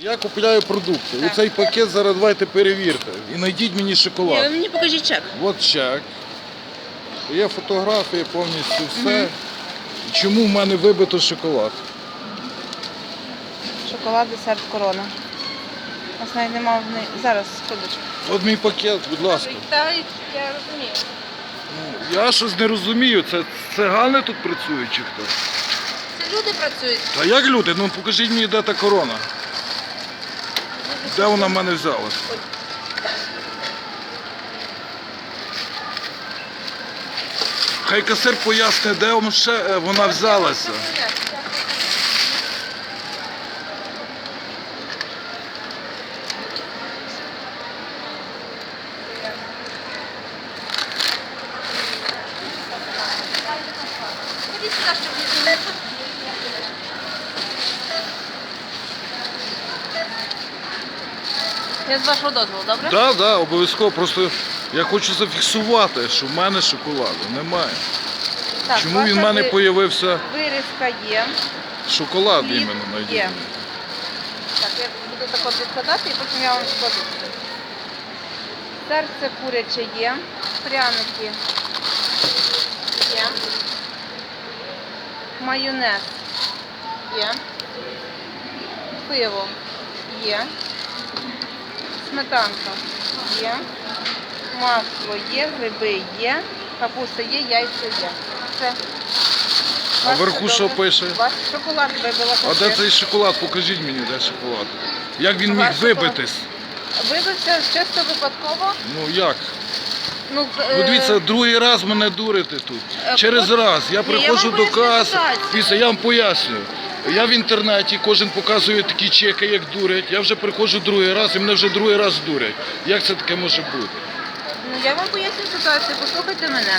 Я купляю продукти. Так. І цей пакет зараз давайте перевірте. І знайдіть мені Ні, ви шоколад. мені покажіть чек. От чек. Є фотографії, повністю все. Чому в мене вибито шоколад? Шоколад, десерт, корона. У нас навіть нема в неї. Зараз, секундочку. От мій пакет, будь ласка. Та я розумію. Ну, Я щось не розумію, це цигани тут працюють чи хто? Це люди працюють. Та як люди? Ну покажіть мені, де та корона. Де вона в мене взялась? Хай касир поясне, де ще е, вона взялася. Ходіть сюди, щоб не Я з вашого дозволу, добре? Так, да, так, да, обов'язково. Просто я хочу зафіксувати, що в мене шоколаду немає. Так, Чому він в мене ви- появився Вирізка є. шоколад Хліб іменно найдіть. є. Так, я буду тако підкладати і потім я вам складу. Серце куряче є. Пряники є. Майонез є. Пиво є. Сметанка є. Масло є, гриби є, капуста є, яйця є. Все. А Ваше вверху що добре. пише? Ваш шоколад вибила А де цей шоколад? Покажіть мені, де шоколад. Як він міг Ваш шоколад. вибитись? Вибився чисто випадково. Ну як? Ну, Ну дивіться, другий раз мене дурите тут. Е, Через раз. Я приходжу до каси. Після я вам пояснюю. Я в інтернеті, кожен показує такі чеки, як дурять. Я вже приходжу другий раз і мене вже другий раз дурять. Як це таке може бути? Ну, я вам поясню ситуацію, послухайте мене.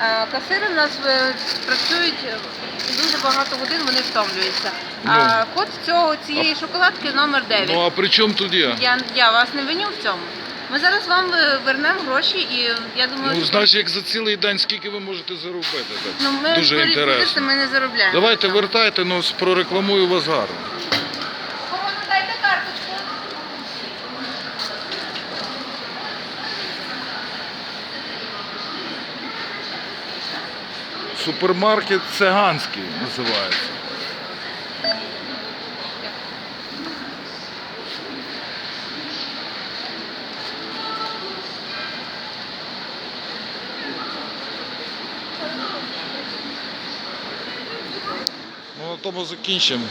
Е, Касири в нас е, працюють е, дуже багато годин, вони втомлюються. А код цього цієї шоколадки номер 9. Ну а при чому тут я? Я, я вас не виню в цьому. Ми зараз вам е, вернемо гроші і я думаю, Ну, що- значить, як за цілий день, скільки ви можете заробити? Так? ну, ми Дуже інтересно. ми не заробляємо. Давайте вертайте, ну прорекламую вас гарно. Кому дайте карточку. Супермаркет циганський називається. Тому закінчимо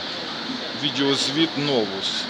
відеозвіт новус.